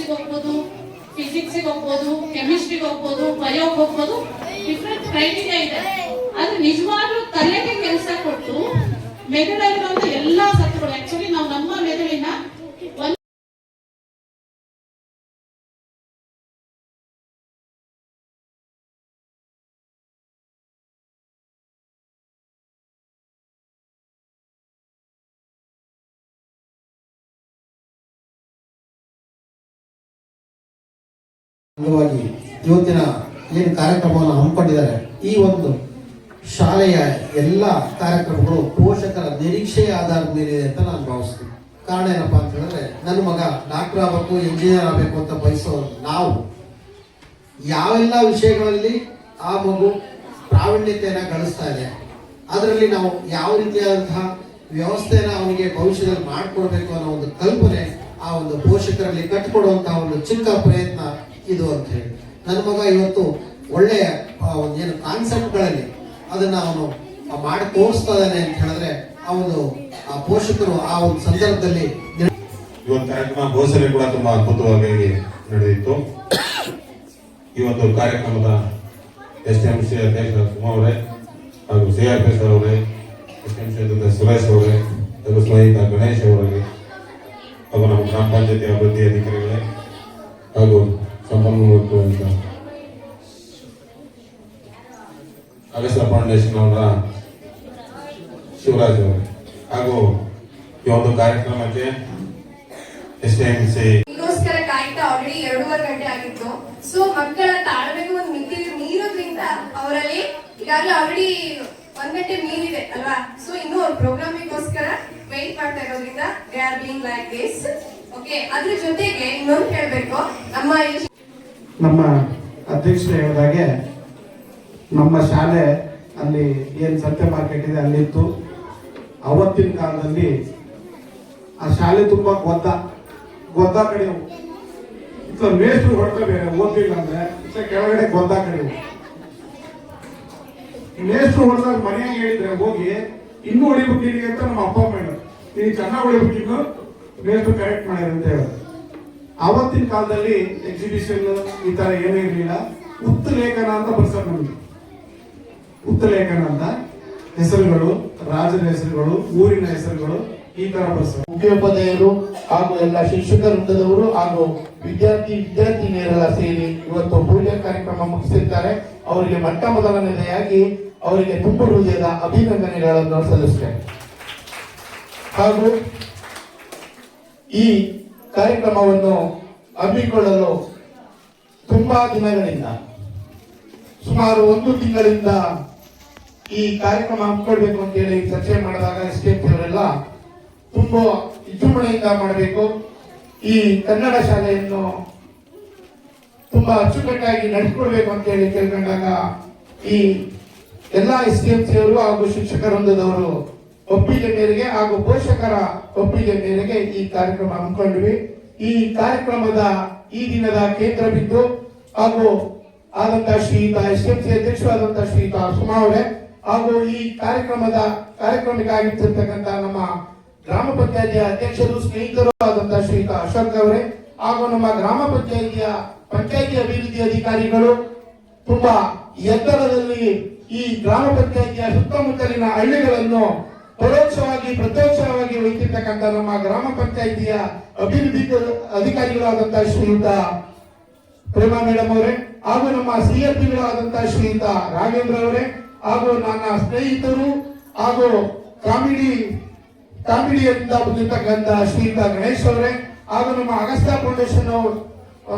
ಮ್ಯಾಥ್ಸಿಗೆ ಹೋಗ್ಬೋದು ಫಿಸಿಕ್ಸಿಗೆ ಹೋಗ್ಬೋದು ಕೆಮಿಸ್ಟ್ರಿಗೆ ಹೋಗ್ಬೋದು ಬಯೋಗೆ ಹೋಗ್ಬೋದು ಡಿಫ್ರೆಂಟ್ ಕ್ರೈಟೀರಿಯಾ ಇದೆ. ಆದ್ರೆ ನಿಜವಾಗ್ಲೂ ತಲೆಗೆ ಕೆಲಸ ಕೊಟ್ಟು ಮೆದುಳಲ್ಲಿರುವಂತ ಎಲ್ಲಾ ಸತ್ವಗಳು ಆಕ್ಚುಲಿ ನಾವು ನಮ್ಮ ಮೆದುಳಿನ ಅಂಗವಾಗಿ ಇವತ್ತಿನ ಏನು ಕಾರ್ಯಕ್ರಮವನ್ನು ಹಮ್ಮಿಕೊಂಡಿದ್ದಾರೆ, ಈ ಒಂದು ಶಾಲೆಯ ಎಲ್ಲ ಕಾರ್ಯಕ್ರಮಗಳು ಪೋಷಕರ ನಿರೀಕ್ಷೆಯ ಆಧಾರದ ಮೇಲೆ ಅಂತ ನಾನು ಭಾವಿಸ್ತೀನಿ. ಕಾರಣ ಏನಪ್ಪ ಅಂತ ಹೇಳಿದ್ರೆ, ನನ್ನ ಮಗ ಡಾಕ್ಟರ್ ಆಗಬೇಕು ಇಂಜಿನಿಯರ್ ಆಗಬೇಕು ಅಂತ ಬಯಸೋ ನಾವು. ಯಾವೆಲ್ಲ ವಿಷಯಗಳಲ್ಲಿ ಆ ಮಗು ಪ್ರಾವೀಣ್ಯತೆಯನ್ನು ಗಳಿಸ್ತಾ ಇದೆ, ಅದರಲ್ಲಿ ನಾವು ಯಾವ ರೀತಿಯಾದಂತಹ ವ್ಯವಸ್ಥೆಯನ್ನು ಅವನಿಗೆ ಭವಿಷ್ಯದಲ್ಲಿ ಮಾಡಿಕೊಡ್ಬೇಕು ಅನ್ನೋ ಒಂದು ಕಲ್ಪನೆ ಆ ಒಂದು ಪೋಷಕರಲ್ಲಿ ಕಟ್ಟಿಕೊಡುವಂತಹ ಒಂದು ಚಿಕ್ಕ ಪ್ರಯತ್ನ ಇದು ಅಂತ ಹೇಳಿ. ನನ್ನ ಮಗ ಇವತ್ತು ಒಳ್ಳೆಯ ಒಂದೇನು ಕಾನ್ಸೆಪ್ಟ್ಗಳಲ್ಲಿ ಅದನ್ನ ಅವನು ಮಾಡಿ ತೋರಿಸ್ತಾ ಇದ್ದಾನೆ ಅಂತ ಹೇಳಿದ್ರೆ ಅವನು ಆ, ಪೋಷಕರು ಆ ಒಂದು ಸಂದರ್ಭದಲ್ಲಿ ಇವತ್ತು ಕಾರ್ಯಕ್ರಮ ಘೋಷಣೆ ಕೂಡ ತುಂಬಾ ಅದ್ಭುತವಾಗಿ ನಡೆದಿತ್ತು. ಒಂದು ಕಾರ್ಯಕ್ರಮದ ಎಸ್ ಎಂ ಸಿ ಅಧ್ಯಕ್ಷ ಕುಮಾರ್ ಅವರೇ ಹಾಗೂ ಸಿ ಆರ್ ಪಿ ಸರ್ ಅವರೇ ಎಸ್ ಎಂ ಸಿ ಅಧ್ಯಕ್ಷ ಸುರೇಶ್ ಅವರೇ ಹಾಗೂ ಸ್ನೇಹಿತ ಗಣೇಶ್ ಅವರಿಗೆ ಹಾಗೂ ನಮ್ಮ ಗ್ರಾಮ ಪಂಚಾಯತಿ ಅಭಿವೃದ್ಧಿ ಅಧಿಕಾರಿಗಳೇ ಹಾಗೂ ಸಂಪನ್ಮೂಲ ಅಂತ. ಅಗಸ್ತ ಫೌಂಡೇಶನ್ ಅವರ ಶಿವರಾಜ್ ಅವರು. ಹಾಗೂ ಈ ಒಂದು ಕಾರ್ಯಕ್ರಮಕ್ಕೆ ಎಸ್ ಎಂ ಕಾಯ್ತಾ ಆಲ್ರೆಡಿ ಎರಡೂವರೆ ಗಂಟೆ ಆಗಿತ್ತು. ಸೊ ಮಕ್ಕಳ ತಾಳ್ಮೆಗೆ ಒಂದು ಮಿತಿ ಅವರಲ್ಲಿ ಈಗಾಗಲೇ ಆಲ್ರೆಡಿ ಒಂದ್ ಗಂಟೆ ಮೀರಿದೆ, ಅಲ್ವಾ? ಸೊ ಇನ್ನು ಪ್ರೋಗ್ರಾಮಿಗೋಸ್ಕರ ವೆಯ್ಟ್ ಮಾಡ್ತಾ ಇರೋದ್ರಿಂದ they are like this okay ಅದ್ರ ಜೊತೆಗೆ ಇನ್ನೊಂದು ಹೇಳ್ಬೇಕು. ನಮ್ಮ ನಮ್ಮ ಅಧ್ಯಕ್ಷರು ಹೇಳಿದಾಗೆ ನಮ್ಮ ಶಾಲೆ ಅಲ್ಲಿ ಏನು ಸತ್ಯ ಮಾರ್ಕೆಟ್ ಇದೆ ಅಲ್ಲಿತ್ತು. ಅವತ್ತಿನ ಕಾಲದಲ್ಲಿ ಆ ಶಾಲೆ ತುಂಬ ಗೊದ್ದ ಗೊದ್ದ ಕಡೆವು ಇತ್ತ ಮೇಷ್ಟ್ರು ಹೊಡ್ಕ ಬೇರೆ, ಓದ್ಲಿಲ್ಲ ಅಂದ್ರೆ ಕೆಳಗಡೆ ಗೊದ್ದ ಕಡೆವು ಮೇಷ್ಟ್ರು ಹೊಡೆದಾಗ ಮನೆಯಾಗ ಹೇಳಿದ್ರೆ ಹೋಗಿ, ಇನ್ನೂ ಹೊಡಿಬೇಕು ನಿನಗೆ ಅಂತ ನಮ್ಮ ಅಪ್ಪ ಮೇಡಮ್ ನೀನು ಚೆನ್ನಾಗಿ ಹೊಡಿಬೇಕು ಇನ್ನು, ಮೇಷ್ಟ್ರು ಕರೆಕ್ಟ್ ಮಾಡಿದ್ರು ಅಂತ ಹೇಳೋರು ಆವತ್ತಿನ ಕಾಲದಲ್ಲಿ ಎಕ್ಸಿಬಿಷನ್ ಈ ತರ ಏನೂ ಇರಲಿಲ್ಲ. ಉತ್ತಲೇಖನ ಅಂತ ಬರ್ಸೋದು ನಮಗೆ ಉತ್ತಲೇಖನ ಅಂತ. ಹೆಸರುಗಳು, ರಾಜರ ಹೆಸರುಗಳು, ಊರಿನ ಹೆಸರುಗಳು ಈ ತರ ಬರ್ಸ ಮುಖ್ಯೋಪಾಧ್ಯಾಯರು ಹಾಗೂ ಎಲ್ಲ ಶಿಕ್ಷಕ ವೃಂದದವರು ಹಾಗೂ ವಿದ್ಯಾರ್ಥಿ, ವಿದ್ಯಾರ್ಥಿನಿಯರೆಲ್ಲ ಸೇರಿ ಇವತ್ತು ಪೂಜಾ ಕಾರ್ಯಕ್ರಮ ಮುಗಿಸಿರ್ತಾರೆ. ಅವರಿಗೆ ಮೊಟ್ಟ ಮೊದಲನೆಯಾಗಿ ಅವರಿಗೆ ತುಂಬ ಹೃದಯದ ಅಭಿನಂದನೆಗಳನ್ನು ಸಲ್ಲಿಸ್ತೇನೆ. ಹಾಗೂ ಈ ಕಾರ್ಯಕ್ರಮವನ್ನು ಹಮ್ಮಿಕೊಳ್ಳಲು ತುಂಬಾ ದಿನಗಳಿಂದ, ಸುಮಾರು ಒಂದು ತಿಂಗಳಿಂದ ಈ ಕಾರ್ಯಕ್ರಮ ಹಮ್ಮಿಕೊಳ್ಬೇಕು ಅಂತ ಹೇಳಿ ಚರ್ಚೆ ಮಾಡಿದಾಗ ಎಸ್ಟೇಟ್ ಅವರೆಲ್ಲ ತುಂಬಾ ವಿಜೃಂಭಣೆಯಿಂದ ಮಾಡಬೇಕು. ಈ ಕನ್ನಡ ಶಾಲೆಯನ್ನು ತುಂಬಾ ಅಚ್ಚುಕಟ್ಟಾಗಿ ನಡೆಸಿಕೊಳ್ಬೇಕು ಅಂತ ಹೇಳಿ ಕೇಳ್ಕೊಂಡಾಗ ಈ ಎಲ್ಲ ಎಸ್ ಡಿ ಎಂ ಸಿ ಅವರು ಹಾಗೂ ಶಿಕ್ಷಕ ವೃಂದದವರು ಒಪ್ಪಿಗೆ ಮೇರೆಗೆ ಹಾಗೂ ಪೋಷಕರ ಒಪ್ಪಿಗೆ ಮೇರೆಗೆ ಈ ಕಾರ್ಯಕ್ರಮ ಹಮ್ಮಿಕೊಂಡ್ವಿ. ಈ ಕಾರ್ಯಕ್ರಮದ ಈ ದಿನದ ಕೇಂದ್ರ ಬಿಂದು ಹಾಗೂ ಆದಂತಹ ಶ್ರೀಯುತ ಎಸ್ ಎಂ ಸಿ ಅಧ್ಯಕ್ಷರಾದಂತಹ ಶ್ರೀಯುತ ಸುಮಾ ಹಾಗೂ ಈ ಕಾರ್ಯಕ್ರಮದ ಕಾರ್ಯಕ್ರಮಕ್ಕೆ ಆಗಿರ್ತಕ್ಕಂಥ ನಮ್ಮ ಗ್ರಾಮ ಪಂಚಾಯತಿಯ ಅಧ್ಯಕ್ಷರು, ಸ್ನೇಹಿತರು ಆದಂತಹ ಶ್ರೀಯುತ ಅಶೋಕ್ ಅವರೇ ಹಾಗೂ ನಮ್ಮ ಗ್ರಾಮ ಪಂಚಾಯತಿಯ ಪಂಚಾಯಿತಿ ಅಭಿವೃದ್ಧಿ ಅಧಿಕಾರಿಗಳು ತುಂಬಾ ಎತ್ತರದಲ್ಲಿ ಈ ಗ್ರಾಮ ಪಂಚಾಯಿತಿಯ ಸುತ್ತಮುತ್ತಲಿನ ಹಳ್ಳಿಗಳನ್ನು ಪರೋಕ್ಷವಾಗಿ, ಪ್ರತ್ಯಕ್ಷವಾಗಿ ವಹಿಸಿರ್ತಕ್ಕಂಥ ನಮ್ಮ ಗ್ರಾಮ ಪಂಚಾಯಿತಿಯ ಅಭಿವೃದ್ಧಿ ಅಧಿಕಾರಿಗಳಾದಂತಹ ಶ್ರೀಯುತ ಪ್ರೇಮಾ ಮೇಡಮ್ ಅವರೇ, ಹಾಗೂ ನಮ್ಮ ಸಿಎಪಿಗಳಾದಂತಹ ಶ್ರೀಯುತ ರಾಘೇಂದ್ರ ಅವರೇ, ಹಾಗೂ ನನ್ನ ಸ್ನೇಹಿತರು, ಹಾಗೂ ಕಾಮಿಡಿ ಕಾಮಿಡಿಯಿಂದ ಬಂದಿರ್ತಕ್ಕಂಥ ಶ್ರೀಯುತ ಗಣೇಶ್ ಅವರೇ, ಹಾಗೂ ನಮ್ಮ ಅಗಸ್ತ್ಯ ಫೌಂಡೇಶನ್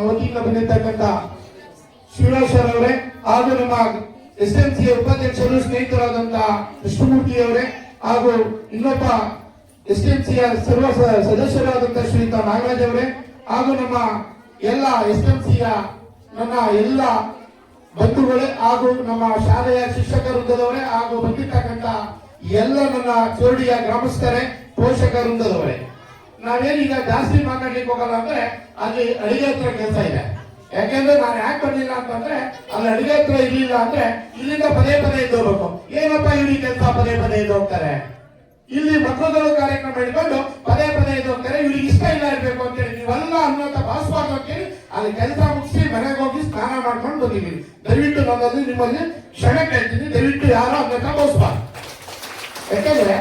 ವತಿಯಿಂದ ಬಂದಿರ್ತಕ್ಕಂಥ ಶಿವರಾಜ್ ಅವರೇ, ಹಾಗೂ ನಮ್ಮ ಎಸ್ ಎಂ ಸಿ ಉಪಾಧ್ಯಕ್ಷರು ಸ್ನೇಹಿತರಾದಂತಹ ಕೃಷ್ಣಮೂರ್ತಿ ಅವರೇ ಹಾಗೂ ಇನ್ನೊಬ್ಬ ಎಸ್ ಎಂ ಸಿಯ ಸರ್ವ ಸದಸ್ಯರಾದಂತಹ ಶ್ರೀಯುತ ನಾಗರಾಜ್ ಅವರೇ ಹಾಗೂ ನಮ್ಮ ಎಲ್ಲ ಎಸ್ ಎಂ ಸಿಯ ನನ್ನ ಎಲ್ಲ ಬಂಧುಗಳೇ ಹಾಗೂ ನಮ್ಮ ಶಾಲೆಯ ಶಿಕ್ಷಕ ವೃಂದದವರೇ ಹಾಗೂ ಬಂದಿರ್ತಕ್ಕಂಥ ಎಲ್ಲ ನನ್ನ ಚೋಡಿಯ ಗ್ರಾಮಸ್ಥರೇ, ಪೋಷಕ ವೃಂದದವರೇ. ನಾವೇನೀಗ ಜಾಸ್ತಿ ಮಾತಾಡ್ಲಿಕ್ಕೆ ಹೋಗಲ್ಲ ಅಂದ್ರೆ ಅಲ್ಲಿ ಅಡಿಗೆ ಹತ್ರ ಕೆಲಸ ಇದೆ. ಯಾಕೆಂದ್ರೆ ನಾನು ಯಾಕೆ ಬರಲಿಲ್ಲ ಅಂತಂದ್ರೆ ಅಲ್ಲಿ ಅಡುಗೆ ಹತ್ರ ಇರಲಿಲ್ಲ ಅಂದ್ರೆ ಇಲ್ಲಿಂದ ಪದೇ ಪದೇ ಎದ್ದು ಹೋಗ್ಬೇಕು. ಏನಪ್ಪ ಇವ್ರಿಗೆ ಕೆಲಸ ಪದೇ ಪದೇ ಎದ್ದು ಹೋಗ್ತಾರೆ? ಇಲ್ಲಿ ಮಕ್ಕಳು ಕಾರ್ಯಕ್ರಮ ಹಿಡ್ಕೊಂಡು ಪದೇ ಪದೇ ಎದ್ದು ಹೋಗ್ತಾರೆ. ಇವ್ರಿಗೆ ಇಷ್ಟ ಇಲ್ಲ ಇರ್ಬೇಕು ಅಂತೇಳಿ ನೀವೆಲ್ಲ ಅನ್ನೋಂತ ಭಾಸಬಾರ್ದು ಅಂತೇಳಿ ಅಲ್ಲಿ ಕೆಲಸ ಮುಗಿಸಿ ಮನೆಗೆ ಹೋಗಿ ಸ್ನಾನ ಮಾಡ್ಕೊಂಡು ಬಂದಿದ್ದೀನಿ ದಯವಿಟ್ಟು ನನ್ನಲ್ಲಿ ನಿಮ್ಮಲ್ಲಿ ಕ್ಷಣೆ ಕೇಳ್ತೀನಿ. ದಯವಿಟ್ಟು ಯಾರು ಅನ್ನೋಂತ ಭಾವಿಸ್ಬಾರ್ದು ಯಾಕಂದ್ರೆ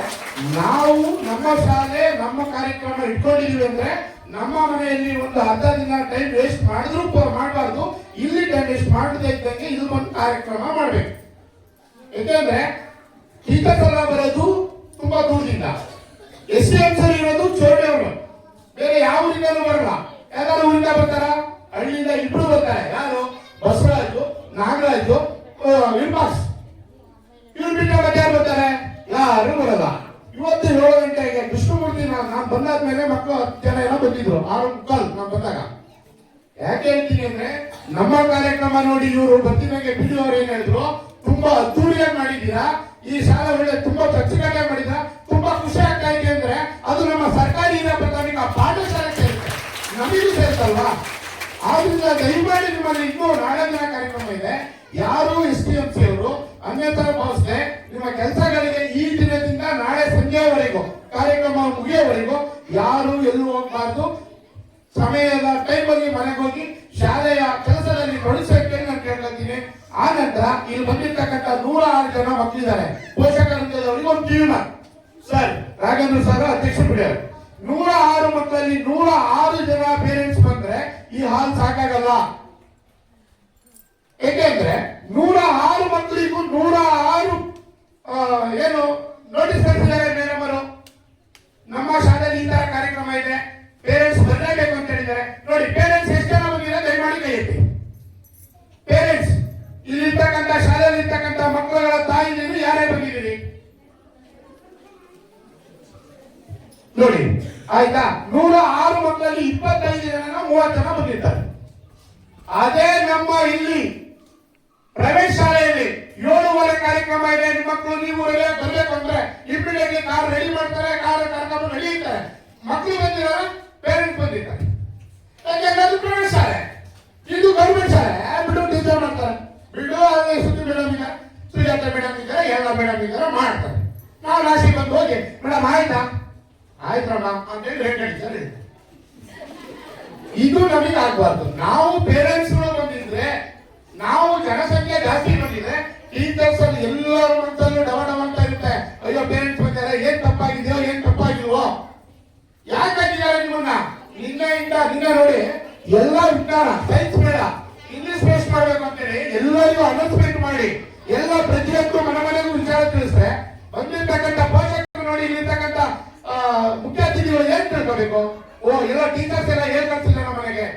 ನಾವು ನಮ್ಮ ಶಾಲೆ, ನಮ್ಮ ಕಾರ್ಯಕ್ರಮ ಇಟ್ಕೊಂಡಿದೀವಿ ಅಂದ್ರೆ ನಮ್ಮ ಮನೆಯಲ್ಲಿ ಒಂದು ಅರ್ಧ ದಿನ ಟೈಮ್ ವೇಸ್ಟ್ ಮಾಡಿದ್ರು ಮಾಡಬಾರ್ದು. ಇಲ್ಲಿ ಟೈಮ್ ವೇಸ್ಟ್ ಮಾಡದೇ ಇದ್ದಂಗೆ ಇದು ಒಂದು ಕಾರ್ಯಕ್ರಮ ಮಾಡಬೇಕು. ಯಾಕೆಂದ್ರೆ ಹಿತಕಲ ಬರೋದು ತುಂಬಾ ದೂರದಿಂದ. ಎಸ್ ಡಿ ಎಂ ಇರೋದು ಚೋಳಿಯವರು ಬೇರೆ ಯಾವ ಊರಿಂದಲೂ ಬರಲ್ಲ. ಯಾರು ಊರಿಂದ ಬರ್ತಾರ? ಹಳ್ಳಿಯಿಂದ ಇಬ್ರು ಬರ್ತಾರೆ. ಯಾರು? ಬಸವರಾಜು, ನಾಗರಾಜು ವಿಮಾಸ್ ಇವ್ರು ಬಿಟ್ಟು ಬಗ್ಗೆ ಯಾರು ಬರ್ತಾರೆ? ಯಾರು ಬರಲ್ಲ. ಇವತ್ತು ಏಳು ಗಂಟೆಗೆ ಕೃಷ್ಣಮೂರ್ತಿ ನಾನು ನಾನು ಬಂದಾದ್ಮೇಲೆ ಮಕ್ಕಳು ಹತ್ತು ಜನ ಏನೋ ಬಂದಿದ್ರು. ಆರು ಕಾಲ್ ನಾನು ಬಂದಾಗ. ಯಾಕೆ ಹೇಳ್ತೀನಿ ಅಂದ್ರೆ, ನಮ್ಮ ಕಾರ್ಯಕ್ರಮ ನೋಡಿ ಇವರು ಬರ್ತಿದಂಗೆ ಬಿಡಿ ಅವ್ರು ಏನ್ ಹೇಳಿದ್ರು, ತುಂಬಾ ಅದ್ದೂರಿಯಾಗಿ ಮಾಡಿದ್ದೀರಾ? ಈ ಶಾಲೆ ಒಳ್ಳೆ ತುಂಬಾ ಚರ್ಚೆಗಳೇ ಮಾಡಿದ ತುಂಬಾ ಖುಷಿ ಆಗ್ತಾ ಇದೆ ಅಂದ್ರೆ, ಅದು ನಮ್ಮ ಸರ್ಕಾರಿ ಪ್ರಾಥಮಿಕ ಪಾಠಶಾಲೆ ಸೇರುತ್ತೆ. ನಮಗೂ ಸೇರ್ತಲ್ವಾ? ಆದ್ರಿಂದ ದಯಮಾಡಿ ನಿಮ್ಮಲ್ಲಿ ಇನ್ನೂ ನಾಳೆ ಕಾರ್ಯಕ್ರಮ ಇದೆ. ಯಾರು ಎಸ್ ಡಿ ಎಂ ಸಿ ಅವರು ಅನ್ಯತರ ಭಾವಿಸದೆ ನಿಮ್ಮ ಕೆಲಸಗಳಿಗೆ ಈ ದಿನದಿಂದ ನಾಳೆ ಸಂಜೆವರೆಗೂ ಕಾರ್ಯಕ್ರಮ ಮುಗಿಯೋವರೆಗೂ ಯಾರು ಎಲ್ಲೂ ಹೋಗಬಾರ್ದು. ಸಮಯದ ಟೈಮಲ್ಲಿ ಮನೆಗೆ ಹೋಗಿ ಶಾಲೆಯ ಕೆಲಸದಲ್ಲಿ ತೊಡಗಿಸಬೇಕು ನಾನು ಕೇಳ್ಕೊತೀನಿ ಆ ನಂತರ ಇಲ್ಲಿ ಬಂದಿರ್ತಕ್ಕಂಥ ನೂರ ಆರು ಜನ ಮಕ್ಕಳಿದ್ದಾರೆ. ಪೋಷಕರ ಒಂದು ಜೀವನ. ಸರ್. ರಾಘೇಂದ್ರ ಸರ್ ಅಧ್ಯಕ್ಷ ಬಿಡಿಯರು ನೂರ ಆರು ಮಕ್ಕಳಲ್ಲಿ ನೂರ ಆರು ಜನ ಪೇರೆಂಟ್ಸ್ ಬಂದ್ರೆ ಈ ಹಾಲ್ ಸಾಕಾಗಲ್ಲ. ಏಕೆಂದ್ರೆ ನೂರ ಆರು ಮಂತ್ರಿಗೂ ನೂರ ಆರು ಏನು ನೋಟಿಸ್ ಇಬ್ಬರಿಗೆ ಕಾರ್ ರೆಡಿ ಮಾಡ್ತಾರೆ, ಕಾರ್ ಕರ್ಕೊಂಡು ರೆಡಿ ಇರ್ತಾರೆ ಮಕ್ಕಳು ಬಂದಿದ್ದಾರೆ. ಪೇರೆಂಟ್ ಬಂದಿದ್ದಾರೆ ಅದು ಶಾಲೆ. ಇದು ಗೌರ್ಮೆಂಟ್ ಶಾಲೆ. ಬಿಡು ಟೀಚರ್ ಮಾಡ್ತಾರೆ. ಬಿಡು ಅದೇ ಸುದ್ದಿ ಮೇಡಮ್ ಈಗ ಸುಜಾತ ಮೇಡಮ್ ಇದ್ದಾರೆ ಎಲ್ಲ ಮೇಡಮ್ ಇದ್ದಾರೆ, ಮಾಡ್ತಾರೆ. ನಾವು ಲಾಸ್ಟಿಗೆ ಬಂದು ಹೋಗಿ, ಮೇಡಮ್, ಆಯ್ತಾ? ಆಯ್ತಮ್ಮ ಅಂತೇಳಿ ರೇಟ್ ಸರಿ ಇದು ನಮಗೆ ಆಗ್ಬಾರ್ದು. ನಾವು ಪೇರೆಂಟ್ಸ್ ಬಂದಿದ್ರೆ, ನಾವು ಜನಸಂಖ್ಯೆ ಜಾಸ್ತಿ ಬಂದಿದ್ರೆ ಟೀಚರ್ಸ್ ಅಲ್ಲಿ ಎಲ್ಲರ ಮನಸ್ಸಲ್ಲೂ ಡವ ನಿನ್ನೆಯಿಂದ ದಿನ ನೋಡಿ, ಎಲ್ಲ ವಿಜ್ಞಾನ ಸೈನ್ಸ್ ಬೇಡ. ಇಂಗ್ಲಿಷ್ ಬೇಸ್ ಮಾಡ್ಬೇಕು ಅಂತೇಳಿ ಎಲ್ಲರಿಗೂ ಅನೌನ್ಸ್ಮೆಂಟ್ ಮಾಡಿ. ಎಲ್ಲ ಪ್ರತಿಯೊಂದು ಮನೆ ಮನೆಗೂ ವಿಚಾರ ತಿಳಿಸ್ರೆ, ಬಂದಿರ್ತಕ್ಕಂಥ ಪೋಷಕರು ನೋಡಿ ಇಲ್ಲಿರ್ತಕ್ಕಂಥ ಮುಖ್ಯ ಅತಿಥಿಗಳು ಏನ್ ತಿಳ್ಕೋಬೇಕು? ಓ, ಎಲ್ಲ ಟೀಚರ್ಸ್ ಎಲ್ಲ ಏನ್ ಕಳ್ಸಿಲ್ಲ ನಮ್ಮ ಮನೆಗೆ?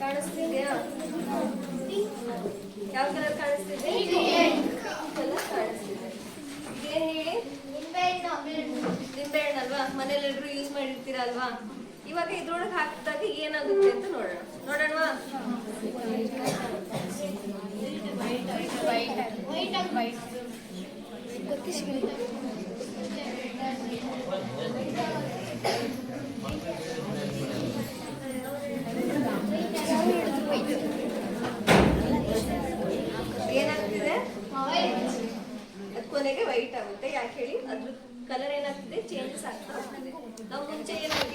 ಕಾಣಿಸ್ತಿದ್ಯಾ? ಯಾವ ಕಲರ್ ಕಾಣಿಸ್ತಿದೆ? ಕಲರ್ ಕಾಣಿಸ್ತಿದೆ. ಇದೇನ್ ಹೇಳಿ ನಿಂಬೆ ಹಣ್ಣಲ್ವಾ ಮನೇಲಿ ಎಲ್ರು ಯೂಸ್ ಮಾಡಿರ್ತೀರ ಅಲ್ವಾ? ಇವಾಗ ಇದ್ರೊಳಗೆ ಹಾಕಿದಾಗ ಏನಾಗುತ್ತೆ ಅಂತ ನೋಡೋಣ. ನೋಡೋಣವಾ? ಏನಾಗ್ತಿದೆ ಅದ್ ಕೊನೆಗೆ ವೈಟ್ ಆಗುತ್ತೆ ಯಾಕೆ ಹೇಳಿ ಅದ್ರ ಕಲರ್ ಏನಾಗ್ತಿದೆ ಚೇಂಜಸ್ ಆಗ್ತಾ ಹೋಗ್ತಿದೆ ನಾವು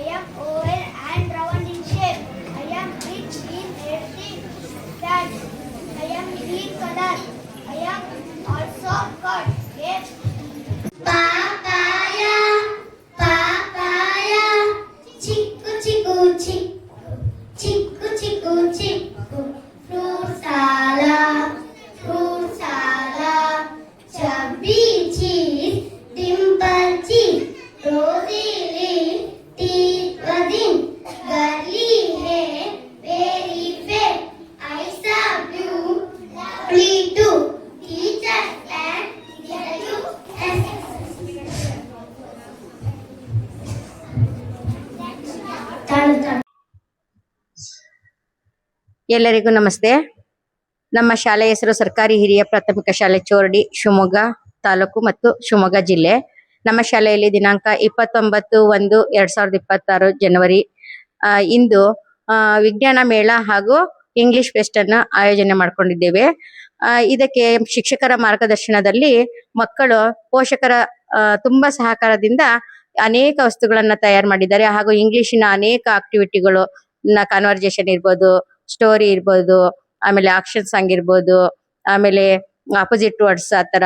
Iya, ಎಲ್ಲರಿಗೂ ನಮಸ್ತೆ. ನಮ್ಮ ಶಾಲೆ ಹೆಸರು ಸರ್ಕಾರಿ ಹಿರಿಯ ಪ್ರಾಥಮಿಕ ಶಾಲೆ ಚೋರಡಿ, ಶಿವಮೊಗ್ಗ ತಾಲೂಕು ಮತ್ತು ಶಿವಮೊಗ್ಗ ಜಿಲ್ಲೆ. ನಮ್ಮ ಶಾಲೆಯಲ್ಲಿ ದಿನಾಂಕ ಇಪ್ಪತ್ತೊಂಬತ್ತು ಒಂದು ಎರಡ್ ಸಾವಿರದ ಇಪ್ಪತ್ತಾರು ಜನವರಿ ಇಂದು ವಿಜ್ಞಾನ ಮೇಳ ಹಾಗೂ ಇಂಗ್ಲಿಷ್ ಫೆಸ್ಟ್ ಅನ್ನ ಆಯೋಜನೆ ಮಾಡ್ಕೊಂಡಿದ್ದೇವೆ. ಇದಕ್ಕೆ ಶಿಕ್ಷಕರ ಮಾರ್ಗದರ್ಶನದಲ್ಲಿ ಮಕ್ಕಳು ಪೋಷಕರ ತುಂಬಾ ಸಹಕಾರದಿಂದ ಅನೇಕ ವಸ್ತುಗಳನ್ನ ತಯಾರು ಮಾಡಿದ್ದಾರೆ. ಹಾಗೂ ಇಂಗ್ಲಿಷಿನ ಅನೇಕ ಆಕ್ಟಿವಿಟಿಗಳು ಕಾನ್ವರ್ಜೇಷನ್ ಇರ್ಬೋದು ಸ್ಟೋರಿ ಇರ್ಬೋದು, ಆಮೇಲೆ ಆಕ್ಷನ್ ಸಾಂಗ್ ಇರ್ಬೋದು, ಆಮೇಲೆ ಅಪೋಸಿಟ್ ವರ್ಡ್ಸ್ ಆ ತರ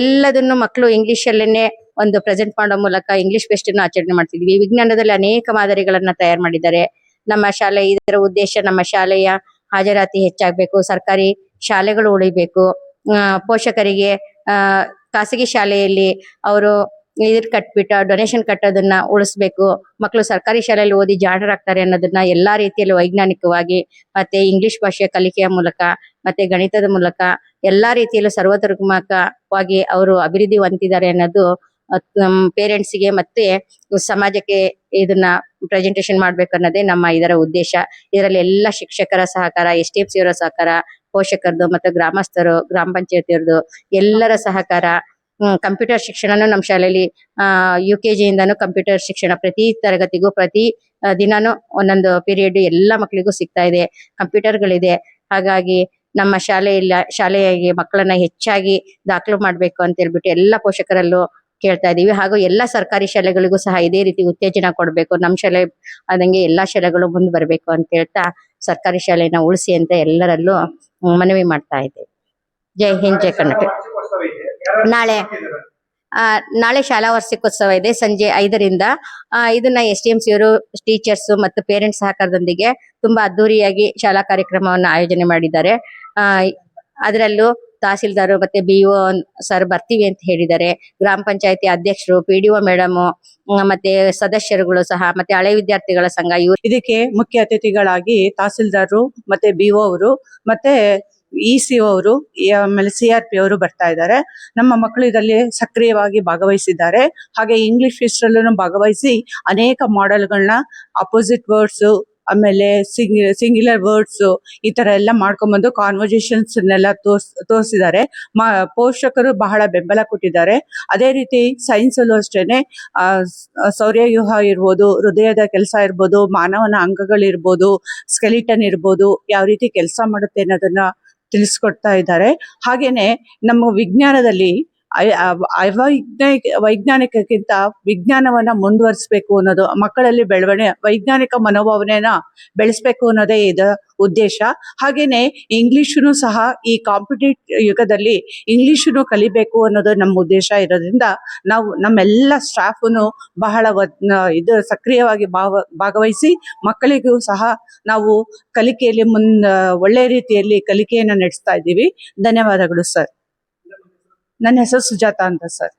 ಎಲ್ಲದನ್ನು ಮಕ್ಕಳು ಇಂಗ್ಲಿಷ್ ಅಲ್ಲೇನೆ ಒಂದು ಪ್ರೆಸೆಂಟ್ ಮಾಡೋ ಮೂಲಕ ಇಂಗ್ಲಿಷ್ ಫೆಸ್ಟ್ ಆಚರಣೆ ಮಾಡ್ತಿದ್ವಿ. ವಿಜ್ಞಾನದಲ್ಲಿ ಅನೇಕ ಮಾದರಿಗಳನ್ನ ತಯಾರು ಮಾಡಿದ್ದಾರೆ. ನಮ್ಮ ಶಾಲೆ, ಇದರ ಉದ್ದೇಶ ನಮ್ಮ ಶಾಲೆಯ ಹಾಜರಾತಿ ಹೆಚ್ಚಾಗಬೇಕು, ಸರ್ಕಾರಿ ಶಾಲೆಗಳು ಉಳಿಬೇಕು. ಪೋಷಕರಿಗೆ ಖಾಸಗಿ ಶಾಲೆಯಲ್ಲಿ ಅವರು ಇದ್ರ ಕಟ್ಬಿಟ್ಟು ಡೊನೇಷನ್ ಕಟ್ಟೋದನ್ನ ಉಳಿಸ್ಬೇಕು. ಮಕ್ಕಳು ಸರ್ಕಾರಿ ಶಾಲೆಯಲ್ಲಿ ಓದಿ ಜಾಣರಾಗ್ತಾರೆ ಅನ್ನೋದನ್ನ ಎಲ್ಲಾ ರೀತಿಯಲ್ಲಿ ವೈಜ್ಞಾನಿಕವಾಗಿ ಮತ್ತೆ ಇಂಗ್ಲಿಷ್ ಭಾಷೆಯ ಕಲಿಕೆಯ ಮೂಲಕ ಮತ್ತೆ ಗಣಿತದ ಮೂಲಕ ಎಲ್ಲಾ ರೀತಿಯಲ್ಲೂ ಸರ್ವತೋಮುಖವಾಗಿ ಅವರು ಅಭಿವೃದ್ಧಿ ಹೊಂದಿದ್ದಾರೆ ಅನ್ನೋದು ಪೇರೆಂಟ್ಸ್ಗೆ ಮತ್ತೆ ಸಮಾಜಕ್ಕೆ ಇದನ್ನ ಪ್ರೆಸೆಂಟೇಶನ್ ಮಾಡ್ಬೇಕು ಅನ್ನೋದೇ ನಮ್ಮ ಇದರ ಉದ್ದೇಶ. ಇದರಲ್ಲಿ ಎಲ್ಲ ಶಿಕ್ಷಕರ ಸಹಕಾರ ಎಸ್ ಟಿ ಎಫ್ ಸಿ ಅವರ ಸಹಕಾರ, ಪೋಷಕರದು ಮತ್ತೆ ಗ್ರಾಮಸ್ಥರು, ಗ್ರಾಮ ಪಂಚಾಯತಿಯವ್ರದ್ದು ಎಲ್ಲರ ಸಹಕಾರ ಕಂಪ್ಯೂಟರ್ ಶಿಕ್ಷಣನು ನಮ್ಮ ಶಾಲೆಯಲ್ಲಿ ಯು ಕೆ ಜಿಯಿಂದನೂ ಕಂಪ್ಯೂಟರ್ ಶಿಕ್ಷಣ ಪ್ರತಿ ತರಗತಿಗೂ, ಪ್ರತಿ ದಿನಾನು ಒಂದೊಂದು ಪೀರಿಯಡ್ ಎಲ್ಲ ಮಕ್ಕಳಿಗೂ ಸಿಗ್ತಾ ಇದೆ, ಕಂಪ್ಯೂಟರ್ಗಳಿದೆ. ಹಾಗಾಗಿ ನಮ್ಮ ಶಾಲೆಯಲ್ಲ ಶಾಲೆಯಾಗಿ ಮಕ್ಕಳನ್ನ ಹೆಚ್ಚಾಗಿ ದಾಖಲು ಮಾಡ್ಬೇಕು ಅಂತ ಹೇಳ್ಬಿಟ್ಟು ಎಲ್ಲ ಪೋಷಕರಲ್ಲೂ ಕೇಳ್ತಾ ಇದೀವಿ. ಹಾಗೂ ಎಲ್ಲ ಸರ್ಕಾರಿ ಶಾಲೆಗಳಿಗೂ ಸಹ ಇದೇ ರೀತಿ ಉತ್ತೇಜನ ಕೊಡ್ಬೇಕು. ನಮ್ಮ ಶಾಲೆ ಅದಂಗೆ ಎಲ್ಲಾ ಶಾಲೆಗಳು ಮುಂದೆ ಬರಬೇಕು ಅಂತ ಹೇಳ್ತಾ ಸರ್ಕಾರಿ ಶಾಲೆನ ಉಳಿಸಿ ಅಂತ ಎಲ್ಲರಲ್ಲೂ ಮನವಿ ಮಾಡ್ತಾ ಇದ್ದೇವೆ. ಜೈ ಹಿಂದ್, ಜೈ ಕರ್ನಾಟಕ. ನಾಳೆ ಆ, ನಾಳೆ ಶಾಲಾ ವಾರ್ಷಿಕೋತ್ಸವ ಇದೆ ಸಂಜೆ ಐದರಿಂದ. ಆ, ಇದನ್ನ ಎಸ್ ಟಿ ಎಂ ಸಿ ಅವರು ಟೀಚರ್ಸ್ ಮತ್ತು ಪೇರೆಂಟ್ಸ್ ಸಹಕಾರದೊಂದಿಗೆ ತುಂಬಾ ಅದ್ದೂರಿಯಾಗಿ ಶಾಲಾ ಕಾರ್ಯಕ್ರಮವನ್ನು ಆಯೋಜನೆ ಮಾಡಿದ್ದಾರೆ. ಆ ಅದರಲ್ಲೂ ತಹಸೀಲ್ದಾರ್ ಮತ್ತೆ ಬಿಇಒ ಸರ್ ಬರ್ತೀವಿ ಅಂತ ಹೇಳಿದ್ದಾರೆ. ಗ್ರಾಮ ಪಂಚಾಯತಿ ಅಧ್ಯಕ್ಷರು ಪಿ ಡಿ ಒ ಮೇಡಮ್ ಮತ್ತೆ ಸದಸ್ಯರುಗಳು ಸಹ ಮತ್ತೆ ಹಳೆ ವಿದ್ಯಾರ್ಥಿಗಳ ಸಂಘ ಇವರು ಇದಕ್ಕೆ ಮುಖ್ಯ ಅತಿಥಿಗಳಾಗಿ ತಹಸೀಲ್ದಾರ್ ಮತ್ತೆ ಬಿಒ ಅವರು ಮತ್ತೆ ಇ ಸಿ ಅವರು ಆಮೇಲೆ ಸಿ ಆರ್ ಪಿ ಅವರು ಬರ್ತಾ ಇದ್ದಾರೆ. ನಮ್ಮ ಮಕ್ಕಳು ಇದರಲ್ಲಿ ಸಕ್ರಿಯವಾಗಿ ಭಾಗವಹಿಸಿದ್ದಾರೆ. ಹಾಗೆ ಇಂಗ್ಲಿಷ್ ಫೆಸ್ಟಲ್ಲೂ ಭಾಗವಹಿಸಿ ಅನೇಕ ಮಾಡೆಲ್ಗಳನ್ನ ಅಪೋಸಿಟ್ ವರ್ಡ್ಸ್ ಆಮೇಲೆ ಸಿಂಗ್ ಸಿಂಗ್ಯುಲರ್ ವರ್ಡ್ಸ್ ಈ ಥರ ಎಲ್ಲ ಮಾಡ್ಕೊಂಬಂದು ಕಾನ್ವರ್ಸೇಷನ್ಸ್ನೆಲ್ಲ ತೋರ್ಸ್, ತೋರಿಸಿದ್ದಾರೆ. ಮ, ಪೋಷಕರು ಬಹಳ ಬೆಂಬಲ ಕೊಟ್ಟಿದ್ದಾರೆ. ಅದೇ ರೀತಿ ಸೈನ್ಸಲ್ಲೂ ಅಷ್ಟೇ ಸೌರ್ಯವ್ಯೂಹ ಇರ್ಬೋದು, ಹೃದಯದ ಕೆಲಸ ಇರ್ಬೋದು, ಮಾನವನ ಅಂಗಗಳಿರ್ಬೋದು ಸ್ಕೆಲಿಟನ್ ಇರ್ಬೋದು, ಯಾವ ರೀತಿ ಕೆಲಸ ಮಾಡುತ್ತೆ ಅನ್ನೋದನ್ನ ತಿಳಿಸ್ಕೊಡ್ತಾ ಇದ್ದಾರೆ. ಹಾಗೇನೆ ನಮ್ಮ ವಿಜ್ಞಾನದಲ್ಲಿ ಅವೈಜ್ಞಾನಿಕ ವೈಜ್ಞಾನಿಕಕ್ಕಿಂತ ವಿಜ್ಞಾನವನ್ನ ಮುಂದುವರಿಸಬೇಕು ಅನ್ನೋದು, ಮಕ್ಕಳಲ್ಲಿ ಬೆಳವಣಿಗೆ, ವೈಜ್ಞಾನಿಕ ಮನೋಭಾವನೆನ ಬೆಳೆಸಬೇಕು ಅನ್ನೋದೇ ಇದ ಉದ್ದೇಶ. ಹಾಗೇನೆ ಇಂಗ್ಲೀಷನ್ನು ಸಹ ಈ ಕಾಂಪಿಟೇಟ್ ಯುಗದಲ್ಲಿ ಇಂಗ್ಲೀಷನ್ನು ಕಲಿಬೇಕು ಅನ್ನೋದು ನಮ್ಮ ಉದ್ದೇಶ ಇರೋದ್ರಿಂದ ನಾವು ನಮ್ಮೆಲ್ಲ ಸ್ಟಾಫನ್ನು ಬಹಳ ಇದು ಸಕ್ರಿಯವಾಗಿ ಭಾವ, ಭಾಗವಹಿಸಿ ಮಕ್ಕಳಿಗೂ ಸಹ ನಾವು ಕಲಿಕೆಯಲ್ಲಿ ಮುನ್, ಒಳ್ಳೆ ರೀತಿಯಲ್ಲಿ ಕಲಿಕೆಯನ್ನು ನಡೆಸ್ತಾ ಇದ್ದೀವಿ. ಧನ್ಯವಾದಗಳು ಸರ್. ನನ್ನ ಹೆಸರು ಸುಜಾತ ಅಂತ ಸರ್.